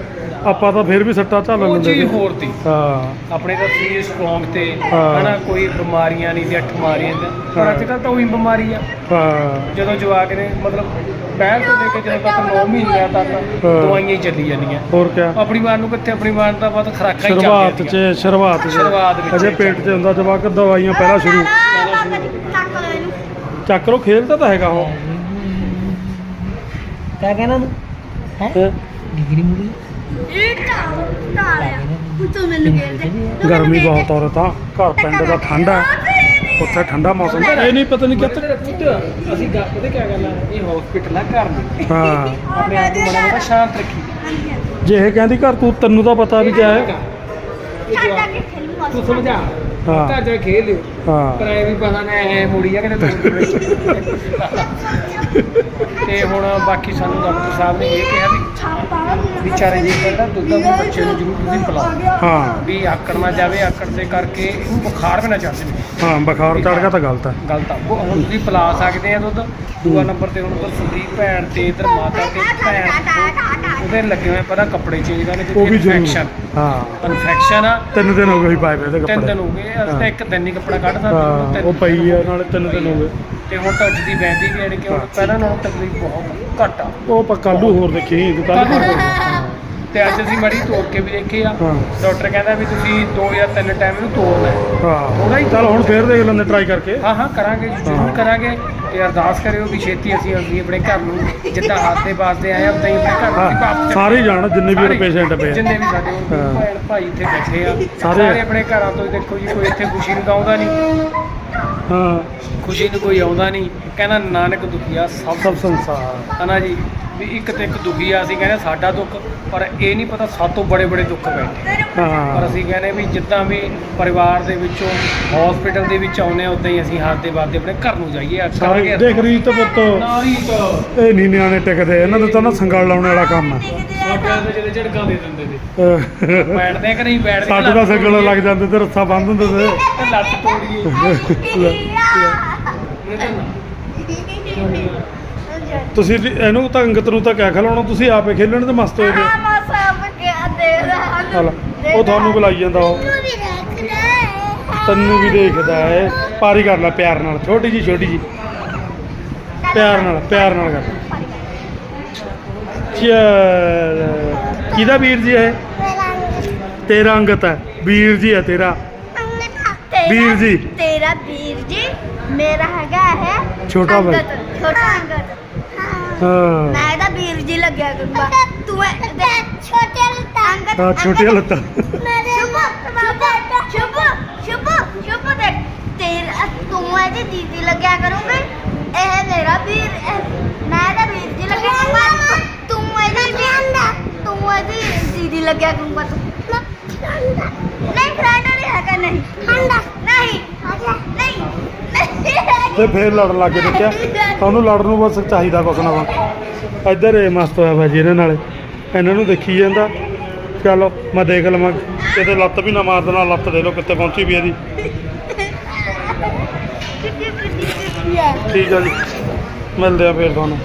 ਆਪਾਂ ਤਾਂ ਫਿਰ ਵੀ ਸੱਟਾ ਝੱਲ ਲੈਂਦੇ ਚੀਜ਼ ਸੀ। ਹੋਰ ਤੀ ਹਾਂ। ਆਪਣੇ ਤਾਂ ਸੀ ਸਟਰੋਂਗ ਤੇ। ਹਨਾ ਕੋਈ ਬਿਮਾਰੀਆਂ ਨਹੀਂ ਤੇ ਅੱਠ ਮਾਰੀਆਂ ਤੇ ਪਰ ਅੱਜ ਕੱਲ ਤਾਂ ਉਹੀ ਬਿਮਾਰੀ ਆ। ਹਾਂ। ਜਦੋਂ ਜਵਾਕ ਨੇ ਮਤਲਬ ਪਹਿਲ ਤੋਂ ਲੈ ਕੇ ਜਦੋਂ ਤੱਕ 9 ਮਹੀਨਿਆਂ ਤੱਕ ਦਵਾਈਆਂ ਹੀ ਚੱਲੀ ਜਾਂਦੀਆਂ। ਹੋਰ ਕਿਆ? ਆਪਣੀ ਵਾਰ ਨੂੰ ਕਿੱਥੇ ਆਪਣੀ ਵਾਰ ਦਾ ਬਹੁਤ ਖਰਾਕਾਂ ਹੀ ਸ਼ੁਰੂਆਤ 'ਚ ਸ਼ੁਰੂਆਤ 'ਚ। ਅਜੇ ਪੇਟ 'ਚ ਹੁੰਦਾ ਜਵਾਕ ਦਵਾਈਆਂ ਪਹਿਲਾਂ ਸ਼ੁਰੂ। ਚੱਕ ਲੋ ਖੇਲਦਾ ਤਾਂ ਹੈਗਾ ਉਹ। ਕਿਆ ਹੈ? ਡਿਗਰੀ ਮੁੜੀ ਇਹ ਮੈਨੂੰ ਗਰਮੀ ਬਹੁਤ ਔਰ ਤਾਂ ਘਰ ਪਿੰਡ ਦਾ ਠੰਡਾ ਉੱਥੇ ਠੰਡਾ ਮੌਸਮ ਇਹ ਨਹੀਂ ਪਤਾ ਨਹੀਂ ਕਿੱਥੇ ਪੁੱਤ ਅਸੀਂ ਗੱਲ ਪਤਾ ਕੀ ਗੱਲ ਆ ਇਹ ਹਸਪੀਟਲ ਆ ਘਰ ਨਹੀਂ। ਹਾਂ। ਆਪਣੇ ਆਪ ਨੂੰ ਬੜਾ ਬੜਾ ਸ਼ਾਂਤ ਰੱਖੀ। ਜੇ ਇਹ ਕਹਿੰਦੀ ਘਰ ਤੂੰ ਤੈਨੂੰ ਤਾਂ ਪਤਾ ਵੀ ਕਿਆ ਹੈ। ਤੂੰ ਸਮਝਾ। ਹਾਂ। ਤਾਂ ਜਾ ਖੇਲ ਲਿਓ। ਹਾਂ। ਵੀ ਪਤਾ ਨਾ ਐ ਮੁੜੀ ਆ ਕਿਤੇ ਤੇ। ਹੁਣ ਬਾਕੀ ਸਾਨੂੰ ਡਾਕਟਰ ਸਾਹਿਬ ਨੇ ਇਹ ਕਿਹਾ ਵੀ ਵਿਚਾਰੇ ਜੀ ਕਹਿੰਦਾ ਦੁੱਧ ਆਪਣੇ ਬੱਚੇ ਨੂੰ ਜ਼ਰੂਰ ਤੁਸੀਂ ਪਿਲਾਓ। ਹਾਂ। ਵੀ ਆਕੜ ਨਾ ਜਾਵੇ ਆਕੜ ਦੇ ਕਰਕੇ ਇਹਨੂੰ ਬੁਖਾਰ ਵੀ ਨਾ ਚੜ ਜਾਵੇ। ਹਾਂ ਬੁਖਾਰ ਚੜ ਗਿਆ ਤਾਂ ਗਲਤ ਹੈ ਗਲਤ ਆ ਉਹ ਹੁਣ ਤੁਸੀਂ ਪਿਲਾ ਸਕਦੇ ਆ ਦੁੱਧ। ਦੂਆ ਨੰਬਰ ਤੇ ਹੁਣ ਉੱਧਰ ਸੁਦੀਪ ਭੈਣ ਤੇ ਇਧਰ ਮਾਤਾ ਤੇ ਭੈਣ ਉਹਦੇ ਲੱਗੇ ਹੋਏ ਪਹਿਲਾਂ ਕੱਪੜੇ ਚੇਂਜ ਕਰਨੇ ਉਹ ਵੀ ਜ਼ਰੂਰ। ਇਨਫੈਕਸ਼ਨ ਹਾਂ। ਇਨਫੈਕਸ਼ਨ ਆ। ਤਿੰਨ ਦਿਨ ਹੋ ਗਏ ਸੀ ਪਾਏ ਵੇ ਇਹਦੇ ਤਿੰਨ ਕੱਪੜੇ। ਦਿਨ ਹੋ ਗਏ ਅਸੀਂ ਤਾਂ। ਇੱਕ ਦਿਨ ਹੀ ਕੱਪੜਾ ਕੱਢ ਹਾਂ ਉਹ ਪਈ ਆ ਨਾਲੇ ਤਿੰਨ ਦਿਨ ਹੋ ਗਏ। ਤੇ ਹੁਣ ਤਾਂ ਉੱਜਦੀ ਬੈਂਦੀ ਵੀ ਯਾਨੀ ਕਿ ਹੁਣ ਪਹਿਲਾਂ ਨਾਲੋਂ ਤਕਲੀਫ ਬਹੁਤ ਘੱਟ ਆ। ਉਹ ਆਪਾਂ ਕੱਲੂ ਹੋਰ ਦੇਖੀ ਕੱਲ ਤੇ ਅੱਜ ਅਸੀਂ ਮੜੀ ਤੋੜ ਕੇ ਵੀ ਦੇਖੇ ਆ ਹਾਂ। ਡਾਕਟਰ ਕਹਿੰਦਾ ਵੀ ਤੁਸੀਂ ਦੋ ਜਾਂ ਤਿੰਨ ਟਾਈਮ ਇਹਨੂੰ ਤੋੜਨਾ ਹੈ। ਥੋੜ੍ਹਾ ਹਾਂ ਹੀ- ਚਲ ਹੁਣ ਫੇਰ ਦੇਖ ਲੈਂਦੇ ਟਰਾਈ ਕਰਕੇ ਹਾਂ ਹਾਂ ਕਰਾਂਗੇ ਜੀ, ਜ਼ਰੂਰ ਹਾਂ। ਕਰਾਂਗੇ ਤੇ ਅਰਦਾਸ ਕਰਿਓ ਵੀ ਛੇਤੀ ਅਸੀਂ ਅਸੀਂ ਆਪਣੇ ਘਰ ਨੂੰ ਜਿੱਦਾਂ ਹੱਥ ਦੇ ਵਾਸਤੇ ਆਏ ਆ ਉਦਾਂ ਹੀ ਆਪਣੇ ਘਰ ਨੂੰ ਅਸੀਂ ਵਾਪਸ ਹਾਂ। ਸਾਰੇ ਹੀ ਜਾਣ ਜਿੰਨੇ ਵੀ ਸਾਰੇ- ਪੇਸ਼ੈਂਟ ਪਏ ਆ। ਜਿੰਨੇ ਵੀ ਸਾਡੇ ਹਾਂ। ਭੈਣ ਭਾਈ ਇੱਥੇ ਬੈਠੇ ਆ ਸਾਰੇ- ਸਾਰੇ ਆਪਣੇ ਘਰਾਂ ਤੋਂ ਦੇਖੋ ਜੀ ਕੋਈ ਇੱਥੇ ਖੁਸ਼ੀ ਨੂੰ ਗਾਉਂਦਾ ਨਹੀਂ ਹਾਂ। ਖੁਸ਼ੀ ਨੂੰ ਕੋਈ ਆਉਂਦਾ ਨਹੀਂ। ਕਹਿੰਦਾ ਨਾਨਕ ਦੁਖੀਆ ਸਭ ਸਭ ਸੰਸਾਰ। ਹਨਾ ਜੀ? ਵੀ ਇੱਕ ਤੇ ਇੱਕ ਦੁਖੀ ਆ ਅਸੀਂ ਕਹਿੰਦੇ ਸਾਡਾ ਦੁੱਖ ਪਰ ਇਹ ਨਹੀਂ ਪਤਾ ਸਾਤੋਂ ਬੜੇ ਬੜੇ ਦੁੱਖ ਬੈਠੇ। ਪਰ ਹਾਂ ਅਸੀਂ ਕਹਿੰਦੇ ਵੀ ਜਿੱਦਾਂ ਵੀ ਪਰਿਵਾਰ ਦੇ ਵਿੱਚੋਂ ਹਸਪੀਟਲ ਦੇ ਵਿੱਚ ਆਉਨੇ ਆ ਉਦਾਂ ਹੀ ਅਸੀਂ ਹੱਥ ਦੇ ਵਾਦੇ ਆਪਣੇ ਘਰ ਨੂੰ ਜਾਈਏ ਸਾਰੇ ਦੇਖ ਰੀਤ ਪੁੱਤ। ਨਾਰੀ ਤਾਂ ਇਹ ਨਹੀਂ ਨਿਆਣੇ ਟਿਕਦੇ ਇਹਨਾਂ ਦਾ ਤਾਂ ਨਾ ਸੰਗਲ ਲਾਉਣ ਵਾਲਾ ਕੰਮ ਹੈ ਸਾਡੇ ਦੇ ਜਿਹੜੇ ਝੜਕਾਂ ਦੇ ਦਿੰਦੇ ਤੇ ਅਹ। ਬੈਠਦੇ ਆ ਕਿ ਨਹੀਂ ਬੈਠਦੇ? ਸਾਡੇ ਦਾ ਸੰਗਲ ਲੱਗ ਜਾਂਦੇ ਤੇ ਰੱਸਾ ਬੰਨ ਦਿੰਦੇ ਤੇ। ਤੇ ਲੱਤ ਤੋੜੀਏ। ਤੁਸੀਂ ਇਹਨੂੰ ਤਾਂ ਅੰਗਤ ਨੂੰ ਤਾਂ ਕਿਆ ਖਿਲਾਉਣਾ ਤੁਸੀਂ ਆਪੇ ਖੇਲਣ ਤੇ ਮਸਤ ਹੋਏ ਪਏ ਹਲ ਉਹ ਤੁਹਾਨੂੰ ਬੁਲਾਈ ਜਾਂਦਾ ਉਹ। ਤੈਨੂੰ ਵੀ ਦੇਖਦਾ ਹੈ। ਪਾਰੀ ਕਰ ਲੈ ਪਿਆਰ ਨਾਲ ਛੋਟੀ ਜੀ ਛੋਟੀ ਜੀ। ਪਿਆਰ ਨਾਲ ਪਿਆਰ ਨਾਲ ਕਰ। ਚੱਲ ਕਿਹਦਾ ਵੀਰ ਜੀ ਇਹ? ਤੇਰਾ ਅੰਗਤ ਹੈ ਵੀਰ ਜੀ ਹੈ ਤੇਰਾ। ਵੀਰ ਜੀ। ਤੇਰਾ ਵੀਰ ਜੀ ਮੇਰਾ ਹੈਗਾ ਹੈ ਛੋਟਾ ਬਾਈ। ਅੰਗਦ, ਛੋਟਾ ਅੰਗਦ ਹਾਂ ਮੈਂ ਇਹਦਾ ਵੀਰ ਜੀ ਲੱਗਿਆ ਕਰੂੰਗਾ ਤੂੰ ਛੋਟੇ ਲੱਤਾਂ ਅੰਗਦ ਹਾਂ ਛੋਟੀਆਂ ਲੱਤਾਂ ਸ਼ੁਭ ਸ਼ੁਭ ਸ਼ੁਭ ਸ਼ੁਭ ਦੇਖ ਤੇਰਾ ਤੂੰ ਇਹਦੀ ਦੀਦੀ ਲੱਗਿਆ ਕਰੂੰਗੀ ਇਹ ਮੇਰਾ ਵੀਰ ਇਹ- ਮੈਂ ਇਹਦਾ ਵੀਰ ਜੀ ਲੱਗਿਆ ਕਰੂੰਗਾ ਤੂੰ ਇਹਦੀ ਦੀਦੀ ਤੂੰ ਇਹਦੀ ਦੀਦੀ ਲੱਗਿਆ ਕਰੂੰਗਾ ਤੂੰ ਨਹੀਂ ਫਰੈਂਡ ਨਹੀਂ? ਹੈਗਾ ਨਹੀਂ। ਹੰਡਾ ਨਹੀਂ। ਨਹੀਂ। ਤੇ ਫੇਰ ਲੜਨ ਲੱਗ ਗਏ ਦੇਖਿਆ ਤੁਹਾਨੂੰ ਲੜਨ ਨੂੰ ਬਸ ਚਾਹੀਦਾ ਕੁਛ ਨਾ ਕੁਛ। ਇੱਧਰ ਇਹ ਮਸਤ ਹੋਇਆ ਭਾਜੀ ਇਹਨਾਂ ਨਾਲ। ਇਹਨਾਂ ਨੂੰ ਦੇਖੀ ਜਾਂਦਾ। ਚਲੋ, ਮੈਂ ਦੇਖ ਲਵਾਂ। ਕਿਤੇ ਲੱਤ ਵੀ ਨਾ ਮਾਰ ਦੇਣਾ, ਲੱਤ ਦੇ ਲੋ ਕਿੱਥੇ ਪਹੁੰਚੀ ਵੀ ਇਹਦੀ। ਠੀਕ ਆ ਜੀ। ਮਿਲਦੇ ਆ ਫੇਰ ਤੁਹਾਨੂੰ।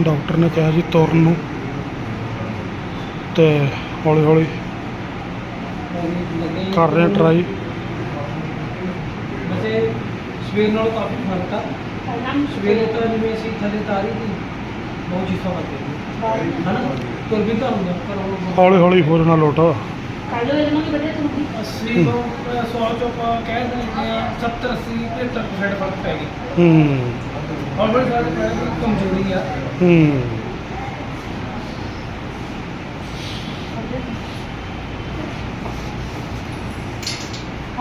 ਡਾਕਟਰ ਨੇ ਕਿਹਾ ਜੀ ਤੁਰਨ ਨੂੰ। ਤੇ ਹੌਲੀ ਹੌਲੀ ਕਰ ਰਹੇ ਟਰਾਈ ਵੈਸੇ ਸਵੇਰ ਨਾਲੋਂ ਕਾਫੀ ਫ਼ਰਕ ਆ। ਸਵੇਰੇ ਤਾਂ ਜਿਵੇਂ ਅਸੀਂ ਥੱਲੇ ਤਾਰੀ ਦੀ ਬਹੁਤ ਚੀਜ਼ਾਂ ਵੱਧੇ ਹਨਾ? ਤੁਰ ਵੀ ਤਾਂ ਹੁੰਦਾ ਪਰ ਉਹ ਹੌਲੀ ਹੌਲੀ ਹੋ ਜਾਣਾ ਲੋਟ ਕੱਲ ਇਹਨਾਂ ਨੂੰ ਵਧੀਆ ਸੁਣਦੀ 80 ਤੋਂ 100 ਚੋਂ ਕਹਿ ਦਿੰਦੇ ਆ 70 80 75% ਫ਼ਰਕ ਪੈ ਗਿਆ। ਹੂੰ। ਹੌਲੀ ਦੀ ਕਮਜ਼ੋਰੀ ਆ। ਹੂੰ।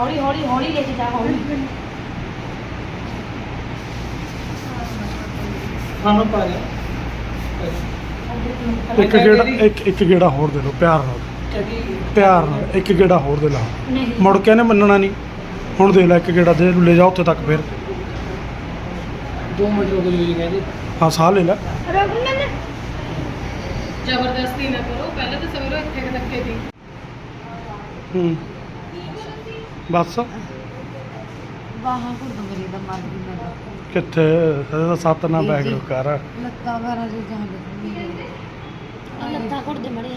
ਹੌਲੀ ਹੌਲੀ ਹੌਲੀ ਲੈ ਕੇ ਜਾ ਹੌਲੀ। ਹਾਂ ਪਾ ਗਿਆ ਇੱਕ ਗੇੜਾ ਇੱਕ ਇੱਕ ਗੇੜਾ ਹੋਰ ਦੇ ਲਓ ਪਿਆਰ ਨਾਲ। ਪਿਆਰ ਨਾਲ ਇੱਕ ਗੇੜਾ ਹੋਰ ਦੇ ਲਾ ਨਹੀਂ। ਮੁੜ ਕੇ ਇਹਨੇ ਮੰਨਣਾ ਨਹੀਂ। ਹੁਣ ਦੇ ਲੈ ਇੱਕ ਗੇੜਾ ਦੇ ਲੈ ਜਾ ਉੱਥੇ ਤੱਕ ਫਿਰ। ਦੋ ਮਿੰਟ ਰੁਕ ਜੀ ਕਹਿੰਦੇ। ਹਾਂ ਸਾਹ ਲੈ ਲੈ। ਜ਼ਬਰਦਸਤੀ ਨਾ ਕਰੋ ਪਹਿਲਾਂ ਤਾਂ ਸਵੇਰੋਂ ਇੱਥੇ ਕੁ ਧੱਕੇ ਦੀ ਹੂੰ। ਬਸ। ਬਾਹਾਂ ਘੁੱਟਦੀ ਦਾ ਮਰ ਗਈ ਮੈਂ ਕਿੱਥੇ? ਇਹਦਾ ਸੱਤ ਨਾ ਬੈਗ ਕਰ ਲੱਤਾਂ ਵਗੈਰਾ ਜੋ ਜਹਾਂ ਲੱਗਦੀ ਲੱਤਾਂ ਘੁੱਟਦੇ ਮੜੇ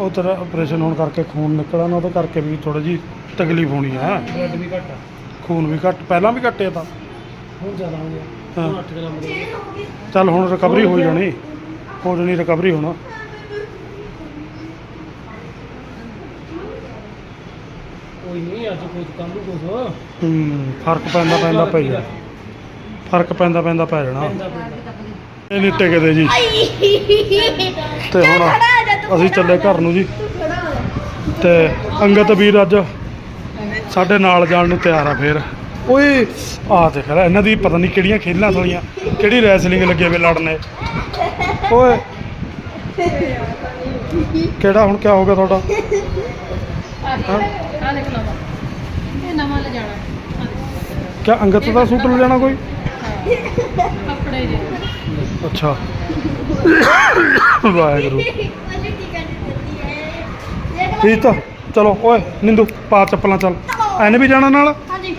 ਉਹ ਤੇਰਾ ਆਪਰੇਸ਼ਨ ਹੋਣ ਕਰਕੇ ਖੂਨ ਨਿਕਲਿਆ ਨਾ ਉਹਦੇ ਕਰਕੇ ਵੀ ਥੋੜੀ ਜੀ ਤਕਲੀਫ ਹੋਣੀ ਹੈ। ਬਲੱਡ ਵੀ ਘੱਟ ਆ। ਖੂਨ ਵੀ ਘੱਟ ਪਹਿਲਾਂ ਵੀ ਘੱਟਿਆ ਤਾਂ। ਹੁਣ ਜ਼ਿਆਦਾ ਹੋ ਗਿਆ। ਹਾਂ। ਹੁਣ 8 ਗ੍ਰਾਮ ਦੇ ਚੱਲ ਹੁਣ ਰਿਕਵਰੀ ਹੋ ਜਾਣੀ। ਹੋ ਜਾਣੀ ਰਿਕਵਰੀ ਹੋਣਾ। ਕੋਈ ਨਹੀਂ ਅੱਜ ਕੋਈ ਕੱਲ ਨੂੰ ਕੁਝ ਹੂੰ ਫ਼ਰਕ ਪੈਂਦਾ ਪੈਂਦਾ ਪੈ ਜਾਣਾ। ਫ਼ਰਕ ਪੈਂਦਾ ਪੈਂਦਾ ਪੈ ਜਾਣਾ। ਇਹ ਨਹੀਂ ਟਿਕਦੇ ਜੀ। ਤੇ ਹੁਣ ਅਸੀਂ ਚੱਲੇ ਘਰ ਨੂੰ ਜੀ। ਤੇ ਅੰਗਤ ਵੀਰ ਅੱਜ ਸਾਡੇ ਨਾਲ ਜਾਣ ਨੂੰ ਤਿਆਰ ਆ ਫੇਰ। ਓਏ ਆ ਦੇਖ ਲੈ ਇਹਨਾਂ ਦੀ ਪਤਾ ਨਹੀਂ ਕਿਹੜੀਆਂ ਖੇਲਾਂ ਸਾਲੀਆਂ ਕਿਹੜੀ ਰੈਸਲਿੰਗ ਲੱਗੇ ਵੇ ਲੜਨੇ। ਓਏ ਕਿਹੜਾ ਹੁਣ ਕਿਆ ਹੋ ਗਿਆ ਤੁਹਾਡਾ? ਆ ਦੇਖ ਲਓ। ਇਹ ਨਵਾਂ ਲੈ ਜਾਣਾ ਕਿਆ ਅੰਗਤ ਦਾ ਸੂਟ ਲੈ ਜਾਣਾ ਕੋਈ? ਕੱਪੜੇ ਜੇ। ਅੱਛਾ। ਵਾਹਿਗੁਰੂ। ਠੀਕ ਤਾਂ ਚਲੋ ਓਏ ਨਿੰਦੂ ਪਾ ਚੱਪਲਾਂ ਚੱਲ। ਐਨੇ ਵੀ ਜਾਣਾ ਨਾਲ? ਹਾਂਜੀ।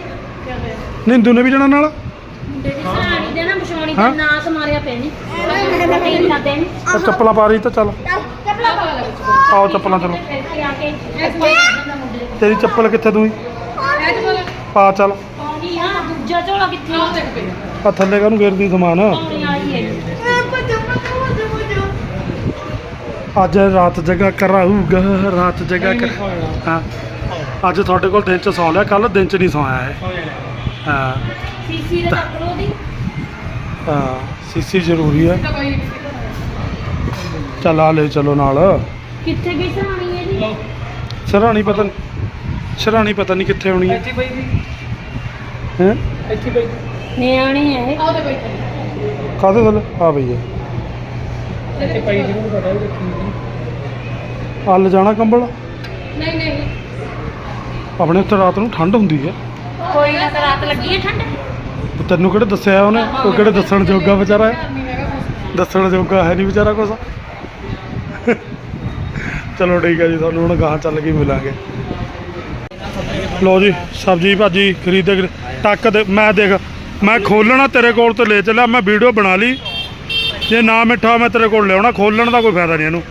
ਨਿੰਦੂ ਨੇ ਵੀ ਜਾਣਾ ਨਾਲ? ਮੁੰਡੇ ਦੀ ਸਹਾਣੀ ਦੇ ਨਾ ਹਾਂ? ਤੇ ਨਾਸ ਮਾਰਿਆ ਨਾ ਉਹ ਚੱਪਲਾਂ ਪਾ ਰਹੀ ਤਾਂ ਚੱਲ। ਆਓ ਚੱਪਲਾਂ, ਚਲੋ। ਤੇਰੀ ਚੱਪਲ ਕਿੱਥੇ ਤੂੰ? ਪਾ, ਚੱਲ। ਆ ਦੂਜਾ ਝੋਲਾ ਕਿੱਥੇ ਆ ਥੱਲੇ ਕਾਹਨੂੰ ਗੇਰਦੀ ਸਮਾਨ? ਅੱਜ ਰਾਤ ਜਗ੍ਹਾ ਕਰਾਊਗਾ, ਰਾਤ ਜਗ੍ਹਾ ਕਰ ਹਾਂ। ਅੱਜ ਤੁਹਾਡੇ ਕੋਲ ਦਿਨ ਚ ਸੌ ਲਿਆ ਕੱਲ ਦਿਨ ਚ ਨਹੀਂ ਸੌਇਆ ਹੈ ਹਾਂ। ਸੀਸੀ ਦੇ ਚੱਕ ਲੋ ਦੀ ਹਾਂ, ਸੀਸੀ ਜ਼ਰੂਰੀ ਹੈ। ਚੱਲ ਆ ਲੈ, ਚਲੋ ਨਾਲ। ਕਿੱਥੇ ਗਈ ਸਹਾਣੀ ਹੈ ਜੀ? ਸਰਾਣੀ ਪਤਾ ਸਰਾਣੀ ਪਤਾ ਨਹੀਂ ਕਿੱਥੇ ਹੋਣੀ ਹੈ। ਇੱਥੇ ਪਈ ਸੀ ਹੈ? ਇੱਥੇ ਪਈ ਨਿਆਣੀ ਹੈ ਇਹ। ਆਉਦੇ ਬੈਠੇ ਕਾਹਦੇ ਥੱਲੇ ਆ ਬਈ ਹੈ ਇੱਥੇ ਪਈ ਜਿਹਨੂੰ ਪਤਾ ਵੀ ਰੱਖੀ ਸੀ ਆ ਲੈ ਜਾਣਾ ਕੰਬਲ? ਨਹੀਂ ਨਹੀਂ। ਆਪਣੇ ਉੱਤੇ ਰਾਤ ਨੂੰ ਠੰਡ ਹੁੰਦੀ ਹੈ। ਕੋਈ ਨਾ ਤਾਂ ਰਾਤ ਲੱਗੀ ਹੈ ਠੰਡ? ਤੈਨੂੰ ਕਿਹੜੇ ਦੱਸਿਆ ਉਹਨੇ? ਉਹ ਕਿਹੜੇ ਦੱਸਣ ਜੋਗਾ ਵਿਚਾਰਾ ਹੈ? ਦੱਸਣ ਜੋਗਾ ਹੈ ਨਹੀਂ ਵਿਚਾਰਾ ਕੁਛ। ਚਲੋ ਠੀਕ ਹੈ ਜੀ, ਤੁਹਾਨੂੰ ਹੁਣ ਗਾਹਾਂ ਚੱਲ ਕੇ ਮਿਲਾਂਗੇ। ਲੋ ਜੀ, ਸਬਜੀ ਭਾਜੀ ਖਰੀਦੇ ਟੱਕ ਦੇ, ਮੈਂ ਦੇਖ, ਮੈਂ ਖੋਲਣਾ ਤੇਰੇ ਕੋਲ ਤੇ ਲੈ ਚੱਲਿਆ, ਮੈਂ ਵੀਡੀਓ ਬਣਾ ਲਈ। ਜੇ ਨਾ ਮਿੱਠਾ ਮੈਂ ਤੇਰੇ ਕੋਲ ਲਿਆਉਣਾ ਖੋਲਣ ਦਾ ਕੋਈ ਫਾਇਦਾ ਨਹੀਂ ਇਹਨੂੰ।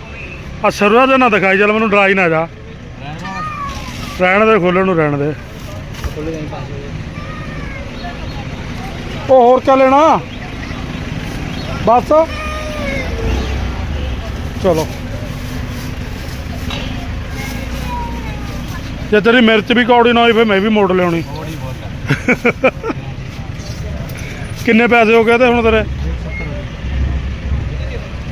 ਆ ਸਰਵਾ ਦੇ ਨਾ ਦਿਖਾਈ, ਚੱਲ ਮੈਨੂੰ ਡਰਾਈ ਨਾ ਜਾ। ਰਹਿਣ ਦੇ ਖੋਲਣ ਨੂੰ ਰਹਿਣ ਦੇ। ਉਹ ਹੋਰ ਕਿਆ ਲੈਣਾ? ਬਸ। ਚਲੋ। ਜੇ ਤੇਰੀ ਮਿਰਚ ਵੀ ਕੌੜੀ ਨਾ ਹੋਈ ਫਿਰ ਮੈਂ ਵੀ ਮੋੜ ਲਿਆਉਣੀ। ਕਿੰਨੇ ਪੈਸੇ ਹੋ ਗਏ ਤੇ ਹੁਣ ਤੇਰੇ?